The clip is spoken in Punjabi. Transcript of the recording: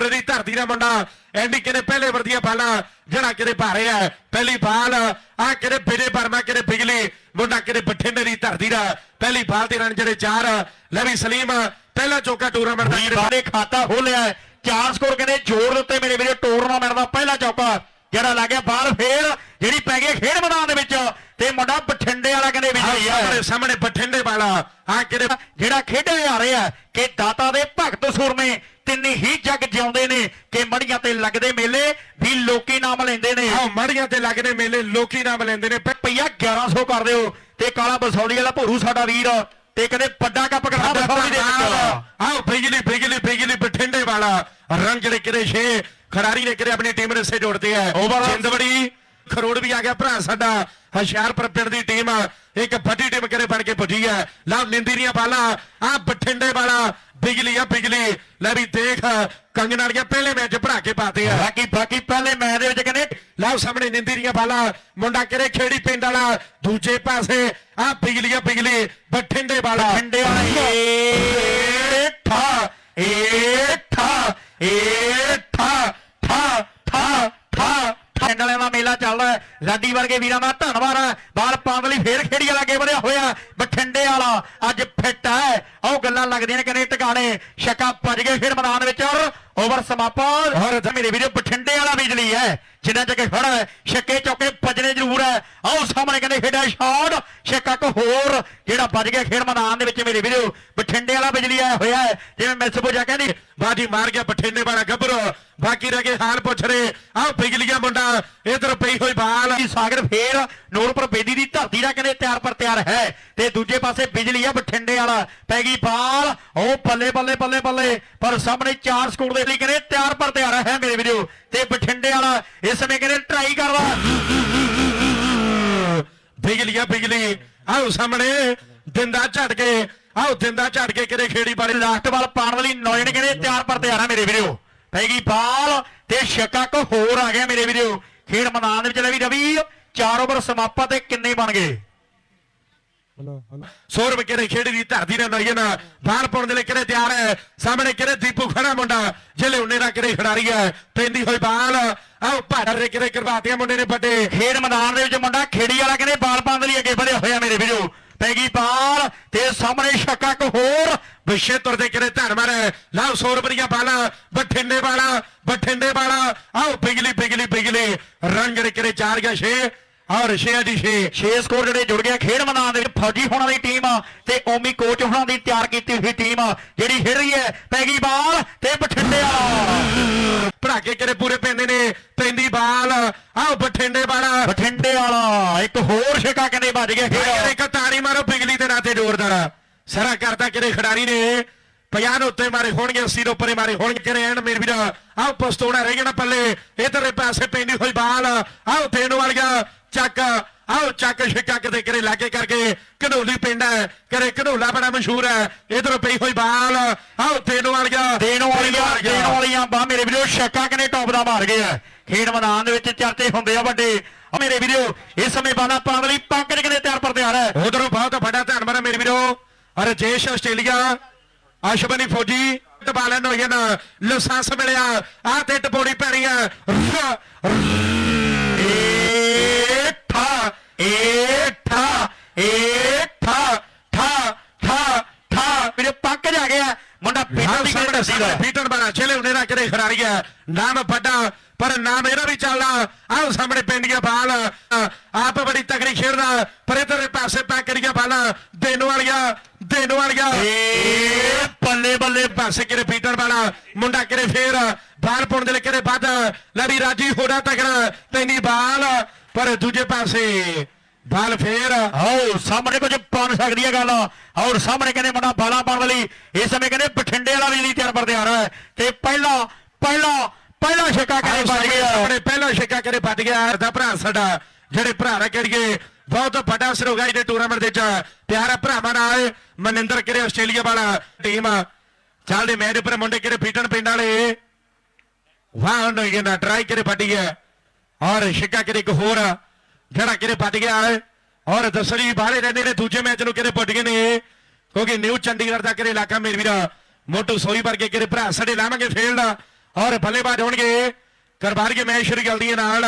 ਸ਼ੇਖਪੁਰੇ ਦੀ ਧਰਤੀ ਦਾ ਮੁੰਡਾ ਐਂਡੀ ਕਿਨੇ ਪਹਿਲੇ ਵਰਦੀਆਂ ਬਾਲਾਂ ਜਿਹੜਾ ਕਿਤੇ ਭਾਰੇ ਆ ਪਹਿਲੀ ਬਾਲ ਆ ਕਿਤੇ ਬਿਜੇ ਵਰਮਾ ਕਿਤੇ ਬਿਜਲੀ ਮੁੰਡਾ ਕਿਤੇ ਬਠਿੰਡੇ ਦੀ ਧਰਤੀ ਦਾ ਪਹਿਲੀ ਬਾਲ ਦੇ ਰਨ ਜਿਹੜੇ ਚਾਰ ਲੈ ਵੀ ਸਲੀਮ ਪਹਿਲਾ ਚੌਕਾ ਟੂਰਨਾਮੈਂਟ ਦਾ ਵੀ ਕਿਤੇ ਬਾਰੇ ਖਾਤਾ ਖੋਲਿਆ ਹੈ। ਚਾਰ ਸਕੋਰ ਕਹਿੰਦੇ ਜੋੜ ਦਿੱਤੇ ਮੇਰੇ ਵੀਰੇ ਟੂਰਨਾਮੈਂਟ ਦਾ ਪਹਿਲਾ ਚੌਕਾ ਜਿਹੜਾ ਲੱਗਿਆ ਬਾਹਰ ਫੇਰ ਜਿਹੜੀ ਪੈ ਗਈ ਖੇਡ ਮੈਦਾਨ ਦੇ ਵਿੱਚ ਤੇ ਮੁੰਡਾ ਬਠਿੰਡੇ ਵਾਲਾ ਕਹਿੰਦੇ ਵਿਜਈ ਸਾਹਮਣੇ ਬਠਿੰਡੇ ਵਾਲਾ ਆ ਕਿਤੇ ਜਿਹੜਾ ਖੇਡਿਆ ਜਾ ਰਿਹਾ ਕਿ ਦਾਤਾ ਦੇ ਭਗਤ ਸੁਰਮੇ ਤਿੰਨੇ ਹੀ ਜੱਗ ਜਿਉਂਦੇ ਨੇ ਕਿ ਮੜੀਆਂ ਤੇ ਲੱਗਦੇ ਮੇਲੇ ਵੀ ਲੋਕੀ ਨਾਮ ਲੈਂਦੇ ਨੇ। ਆਹ ਮੜੀਆਂ ਤੇ ਲੱਗਦੇ ਮੇਲੇ ਲੋਕੀ ਨਾਮ ਲੈਂਦੇ ਨੇ। ਰੁਪਈਆ 1100 ਕਰ ਦਿਓ ਤੇ ਕਾਲਾ ਬਸੌਲੀ ਵਾਲਾ ਭੋਰੂ ਸਾਡਾ ਵੀਰ ਤੇ ਕਹਿੰਦੇ ਵੱਡਾ ਕੱਪ ਕਰਾ ਬਸੌਲੀ ਦੇ ਵਿੱਚ। ਆਓ ਬਿਜਲੀ ਬਿਜਲੀ ਬਿਜਲੀ ਬਠਿੰਡੇ ਵਾਲਾ ਰੰਗ ਜਿਹੜੇ ਕਿਰੇ ਛੇ ਖਿਡਾਰੀ ਨੇ ਕਿਰੇ ਆਪਣੀ ਟੀਮ ਨੇ ਸੇ ਜੋੜਦੇ ਆ. ਜਿੰਦਵੜੀ ਖਰੋੜ ਵੀ ਆ ਗਿਆ ਭਰਾ ਸਾਡਾ ਹਸ਼ਿਆਰਪੁਰ ਪਿੰਡ ਦੀ ਟੀਮ ਇੱਕ ਵੱਡੀ ਟੀਮ ਕਿਰੇ ਬਣ ਕੇ ਪੁੱਜੀ ਹੈ। ਲਓ ਨਿੰਦੀਰੀਆਂ ਬਾਲਾ ਆ ਬਠਿੰਡੇ ਵਾਲਾ ਬਿਜਲੀ ਆ ਬਿਜਲੀ। ਲੈ ਵੀ ਦੇਖ ਕੰਗਣ ਵਾਲੀਆਂ ਪਹਿਲੇ ਮੈਚ ਭਰਾ ਕੇ ਪਾਤੇ ਆ। ਬਾਕੀ ਬਾਕੀ ਪਹਿਲੇ ਮੈਚ ਦੇ ਵਿੱਚ ਕਹਿੰਦੇ ਲਓ ਸਾਹਮਣੇ ਨਿੰਦੀਰੀਆਂ ਬਾਲਾ ਮੁੰਡਾ ਕਿਰੇ ਖੇੜੀ ਪਿੰਡ ਵਾਲਾ ਦੂਜੇ ਪਾਸੇ ਆ ਬਿਜਲੀ ਆ ਬਿਜਲੀ ਬਠਿੰਡੇ ਵਾਲਾ। ਠੰਡੇ ਵਾਲਾ ਏ ਠਾ ਏ ਠਾ ਏ ਠਾ ਠਾ ਠਾ ਠੰਡ ਵਾਲਿਆਂ ਦਾ ਮੇਲਾ ਚੱਲਦਾ ਲਾਡੀ ਵਰਗੇ ਵੀਰਾਂ ਦਾ ਧੰਨਵਾਦ ਹੈ। ਬਾਲ ਪਾਉਣ ਲਈ ਫੇਰ ਖੇੜੀ ਵਾਲਾ ਅੱਗੇ ਵਧਿਆ ਹੋਇਆ ਬਠਿੰਡੇ ਵਾਲਾ ਅੱਜ ਫਿੱਟ ਹੈ। ਉਹ ਗੱਲਾਂ ਲੱਗਦੀਆਂ ਨੇ ਕਹਿੰਦੇ ਟਿਕਾਣੇ। ਛੱਕਾ ਭੱਜ ਗਏ ਫਿਰ ਮੈਦਾਨ ਵਿੱਚ ਔਰ ਓਵਰ ਸਮਾਪਨ ਔਰ ਮੇਰੇ ਵੀਰੋ ਬਠਿੰਡੇ ਵਾਲਾ ਬਿਜਲੀ ਹੈ। ਜਿੰਨਾ ਚੱਕੇ ਖੜਾ ਹੈ ਛੱਕੇ ਚੌਕੇ ਭੱਜਣੇ ਜ਼ਰੂਰ ਹੈ। ਆਓ ਸਾਹਮਣੇ ਕਹਿੰਦੇ ਖੇਡਿਆ ਸ਼ਾਟ। ਛੱਕਾ ਕੋ ਹੋਰ, ਜਿਹੜਾ ਵੱਜ ਗਿਆ ਖੇਡ ਮੈਦਾਨ ਦੇ ਵਿੱਚ ਮੇਰੇ ਵੀਰੋ, ਬਠਿੰਡੇ ਵਾਲਾ ਬਿਜਲੀ ਆਇਆ ਹੋਇਆ ਹੈ, ਜਿਵੇਂ ਮਿਸ ਬੁਝਾ ਕਹਿੰਦੀ, ਬਾਜੀ ਮਾਰ ਗਿਆ ਬਠਿੰਡੇ ਵਾਲਾ ਗੱਭਰੂ, ਬਾਕੀ ਰਹਿ ਗਏ ਹਾਲ ਪੁੱਛ ਰਹੇ, ਆਹ ਬਿਜਲੀਆ ਮੁੰਡਾ, ਇਧਰ ਪਈ ਹੋਈ ਬਾਲ ਸਾਗਰ ਫੇਰ ਨੂਰਪੁਰ ਬੇਦੀ ਦੀ ਧਰਤੀ ਦਾ ਕਹਿੰਦੇ ਤਿਆਰ ਪਰ ਤਿਆਰ ਹੈ, ਤੇ ਦੂਜੇ ਪਾਸੇ ਬਿਜਲੀ ਆ ਬਠਿੰਡੇ ਵਾਲਾ, ਪੈ ਗਈ ਬਾਲ, ਉਹ ਬੱਲੇ ਬੱਲੇ ਬੱਲੇ ਬੱਲੇ, ਪਰ ਸਾਹਮਣੇ ਚਾਰ ਸਕੋਰ ਦੇ ਲਈ ਕਹਿੰਦੇ ਤਿਆਰ ਪਰ ਤਿਆਰ ਹੈ ਮੇਰੇ ਵੀਰੋ, ਤੇ ਬਠਿੰਡੇ ਵਾਲਾ ਇਸ ਸਮੇਂ ਕਹਿੰਦੇ ਟਰਾਈ ਕਰਦਾ। ਬਿਜਲੀਆ ਬਿਜਲੀ। ਆਹ ਸਾਹਮਣੇ ਦਿੰਦਾ ਝਟ ਕੇ ਆਹ ਦਿੰਦਾ ਝਟ ਕੇ ਕਿਰੇ ਖੇੜੀ ਬਾੜੀ ਲਾਸਟ ਬਾਲ ਪਾਣ ਵਾਲੀ ਨੌਜਣ ਕਹਿੰਦੇ ਤਿਆਰ ਪਰ ਤਿਆਰ ਆ ਮੇਰੇ ਵੀਰੋ। ਪੈ ਗਈ ਬਾਲ ਤੇ ਛੱਕਾ ਕੋ ਹੋਰ ਆ ਗਿਆ ਮੇਰੇ ਵੀਰੋ। ਖੇਡ ਮੈਦਾਨ ਦੇ ਵਿੱਚ ਲੈ ਵੀ ਰਵੀ 4 ਓਵਰ ਸਮਾਪਾ ਤੇ ਕਿੰਨੇ ਬਣ ਗਏ? ਸੌਰਵ ਕਿਰੇ ਖੇੜੀ ਦੀ ਧਰਤੀ ਨਾਲ ਨਰੀਏ ਨਾ ਬਾਹਰ ਪਾਉਣ ਦੇ ਲਈ ਕਿਰੇ ਤਿਆਰ ਹੈ? ਸਾਹਮਣੇ ਕਿਰੇ ਦੀਪੂ ਖੜਾ ਮੁੰਡਾ? ਜਿਹੜੇ ਉਹਨੇ ਦਾ ਕਿਰੇ ਖਿਡਾਰੀ ਹੈ? ਪੈਂਦੀ ਹੋਈ ਬਾਲ ਆਹ ਭਾੜਾ ਕਿਰੇ ਕਰਵਾਤੀਆਂ ਮੁੰਡੇ ਨੇ ਵੱਡੇ। ਖੇਡ ਮੈਦਾਨ ਦੇ ਵਿੱਚ ਮੁੰਡਾ ਖੇੜੀ ਵਾਲਾ ਕਹਿੰਦੇ ਬਾਲ ਪਾਉਣ ਲਈ ਅੱਗੇ ਵਧਿਆ ਹੋਇਆ ਮੇਰੇ ਵੀਰੋ। ਪੈ ਗਈ ਬਾਲ ਤੇ ਸਾਹਮਣੇ ਛੱਕਾ ਕੋ ਹੋਰ। ਵਿਸ਼ੇ ਤੁਰਦੇ ਕਿਰੇ ਧਨ ਮਾਰ ਲਾਓ ਸੌਰਵ ਦੀਆਂ ਬਾਲਾਂ, ਬਠਿੰਡੇ ਵਾਲਾ ਬਠਿੰਡੇ ਵਾਲਾ ਆਓ ਬਿਜਲੀ ਬਿਜਲੀ ਬਿਜਲੀ ਰੰਗ ਜਿਹੜੇ ਕਿਰੇ ਚਾਰ ਗਿਆ ਛੇ। ਔਰ ਛੇ ਦੀ ਛੇ। 6 ਸਕੋਰ ਜਿਹੜੇ ਜੁੜ ਗਿਆ ਖੇਡ ਮੈਦਾਨ ਦੇ ਵਿੱਚ। ਫੌਜੀ ਹੋਣਾ ਦੀ ਟੀਮ ਤੇ ਓਮੀ ਕੋਚ ਹੋਣਾ ਦੀ ਤਿਆਰ ਕੀਤੀ ਹੋਈ ਟੀਮ ਜਿਹੜੀ ਖੇਡ ਰਹੀ ਹੈ, ਪੈ ਗਈ ਬਾਲ ਤੇ ਬਠਿੰਡੇ ਵਾਲਾ। ਭੜਾਕੇ ਕਿਰੇ ਪੂਰੇ ਪੈਂਦੇ ਨੇ? ਪੈਂਦੀ ਬਾਲ। ਆਓ ਬਠਿੰਡੇ ਵਾਲਾ। ਬਠਿੰਡੇ ਵਾਲਾ। ਇੱਕ ਹੋਰ ਛੱਕਾ ਕਹਿੰਦੇ ਵੱਜ ਗਿਆ ਖੇਡ ਇੱਕ ਤਾੜੀ ਮਾਰੋ ਬਿਜਲੀ ਦੇ ਨਾਤੇ ਜ਼ੋਰਦਾਰ। ਸਾਰਾ ਕਰਦਾ ਕਿਰੇ ਖਿਡਾਰੀ ਨੇ। 50 ਦੇ ਉੱਤੇ ਮਾਰੇ ਹੋਣਗੇ 80 ਦੇ ਉੱਪਰੇ ਮਾਰੇ ਹੋਣਗੇ ਕਿਰੇ ਐਨ ਮੇਰੇ ਵੀਰਾ। ਆਓ ਪਸਤੋਣਾ ਰਹਿ ਜਾਣਾ ਪੱਲੇ। ਇਧਰਲੇ ਪਾਸੇ ਪੈਂਦੀ ਹੋਈ ਬਾਲ। ਆਓ ਦੇਣ ਵਾਲੀਆ ਚੱਕ। ਆਓ ਚੱਕ ਛਿੱਕਾ ਕਿਤੇ ਕਿਰੇ ਲਾਗੇ ਕਰਕੇ। ਘਨੋਲੀ ਪਿੰਡ ਹੈ ਕਿਰੇ ਘਨੋਲਾ ਬੜਾ ਮਸ਼ਹੂਰ ਹੈ। ਇਧਰੋਂ ਪਈ ਹੋਈ ਬਾਲ। ਆਓ ਦੇਣ ਵਾਲੀਆ ਦੇਣ ਵਾਲੀਆਂ ਦੇਣ ਵਾਲੀਆਂ। ਬਾ ਮੇਰੇ ਵੀਰੋ ਛੱਕਾ ਕਹਿੰਦੇ ਟੌਪ ਦਾ ਮਾਰ ਗਏ ਆ ਖੇਡ ਮੈਦਾਨ ਦੇ ਵਿੱਚ ਚਰਚੇ ਹੁੰਦੇ ਆ ਵੱਡੇ। ਮੇਰੇ ਵੀਰੋ ਇਸ ਸਮੇਂ ਬਾਲਾ ਪਾਉਣ ਲਈ ਪੰਕਜ ਕਹਿੰਦੇ ਤਿਆਰ ਪਰ ਤਿਆਰ ਹੈ। ਉਧਰੋਂ ਬਹੁਤ ਵੱਡਾ ਧਿਆਨ ਮਾਰਾ ਮੇਰੇ ਵੀਰੋ। ਅਰੇ ਜੇਸ਼ ਆਸਟ੍ਰੇਲੀਆ ਅਸ਼ਬਨੀ ਫੌਜੀ ਟਬਾਲਨ ਹੋਈ ਨਾ ਲਾਇਸੈਂਸ ਮਿਲਿਆ। ਆ ਤੇ ਟਪੋੜੀ ਪੈਣੀ ਆ ਰ- ਏ ਠਾ ਏ ਠਾ ਏ ਠਾ ਠਾ ਠਾ ਠਾ ਮੇਰੇ ਪੰਕਜ ਆ ਗਿਆ ਮੁੰਡਾ ਹਾਂ ਪੀਟਰ ਦੀ ਸਾਹਮਣੇ ਫੀਟਣ ਵਾਲਾ ਛੇਲੇ ਉਹਨੇ ਦਾ ਕਿਰੇ ਨਾਮ ਵੱਡਾ ਪਰ ਨਾਮ ਇਹਦਾ ਵੀ ਚੱਲਦਾ। ਆਹ ਸਾਹਮਣੇ ਪੈਂਦੀਆਂ ਬਾਲ ਆਪ ਬੜੀ ਤਗੜੀ ਖੇਡਦਾ। ਪਰ ਇਧਰਲੇ ਪਾਸੇ ਪੈ ਕਰੀਆਂ ਬਾਲਾਂ ਦੇਣ ਵਾਲੀਆਂ ਦੇਣ ਵਾਲੀਆਂ। ਬੱਲੇ ਬੱਲੇ। ਪਾਸੇ ਕਿਰੇ ਪੀਟਣ ਵਾਲਾ ਮੁੰਡਾ ਕਿਰੇ ਫੇਰ ਬਾਲ ਪਾਉਣ ਦੇ ਲਈ ਕਿਰੇ ਵੱਧ। ਲੈ ਵੀ ਰਾਜੀ ਹੋਣਾ ਤਗੜਾ ਪੈਂਦੀ ਬਾਲ। ਪਰ ਦੂਜੇ ਪਾਸੇ ਬਾਲ ਫੇਰ ਆਓ ਸਾਹਮਣੇ ਕੁਝ ਬਣ ਸਕਦੀ ਹੈ ਗੱਲ ਔਰ ਸਾਹਮਣੇ ਕਹਿੰਦੇ ਮੁੰਡਾ ਬਾਲਾ ਪਾਉਣ ਵਾਲੀ ਇਸ ਸਮੇਂ ਕਹਿੰਦੇ ਬਠਿੰਡੇ ਵਾਲਾ ਬਿਜਲੀ ਤਿਆਰ ਪਰ ਤਿਆਰ ਹੈ ਤੇ ਪਹਿਲਾ ਪਹਿਲਾ ਪਹਿਲਾ ਛੱਕਾ ਕਹਿੰਦੇ ਵੱਜ ਗਿਆ ਆਪਣੇ ਪਹਿਲਾ ਛੱਕਾ ਕਰੇ ਵੱਜ ਗਿਆ ਦਾ ਭਰਾ ਸਾਡਾ ਜਿਹੜੇ ਭਰਾ ਰਾ ਕਰੀਏ ਬਹੁਤ ਵੱਡਾ ਅਸਰ ਹੋ ਗਿਆ ਇਹਦੇ ਟੂਰਨਾਮੈਂਟ ਦੇ ਵਿੱਚ ਪਿਆਰਾ ਭਰਾਵਾਂ ਨਾਲ ਮਨਿੰਦਰ ਕਿਰੇ ਆਸਟ੍ਰੇਲੀਆ ਵਾਲਾ ਟੀਮ ਚੱਲਦੇ ਮੈਚ ਉੱਪਰ ਮੁੰਡੇ ਕਿਰੇ ਫੀਟਣ ਪਿੰਡ ਵਾਲੇ ਵਾਹ ਨੂੰ ਇਹ ਨਾ ਟਰਾਈ ਕਰੇ ਵੱਡੀ ਹੈ ਔਰ ਛੱਕਾ ਕਿਰੇ ਇੱਕ ਹੋਰ ਜਿਹੜਾ ਕਿਤੇ ਵੱਜ ਗਿਆ ਹੈ, ਔਰ ਦਸਰੀ ਬਾਹਰੇ ਰਹਿੰਦੇ ਨੇ, ਦੂਜੇ ਮੈਚ ਨੂੰ ਕਿਤੇ ਵੱਜ ਗਏ ਨੇ, ਕਿਉਂਕਿ ਨਿਊ ਚੰਡੀਗੜ੍ਹ ਦਾ ਕਿਰੇ ਇਲਾਕਾ, ਮੇਰੇ ਵੀਰਾ ਮੋਟੂ ਸੋਈ ਵਰਗੇ ਕਿਰੇ ਭਰਾ ਸਾਡੇ ਲਾਵਾਂਗੇ ਫੀਲਡ ਔਰ ਬੱਲੇਬਾਜ਼ ਹੋਣਗੇ ਕਰਵਾਰ ਕੇ ਮੈਚ ਸ਼ੁਰੂ ਜਲਦੀ ਦੇ ਨਾਲ।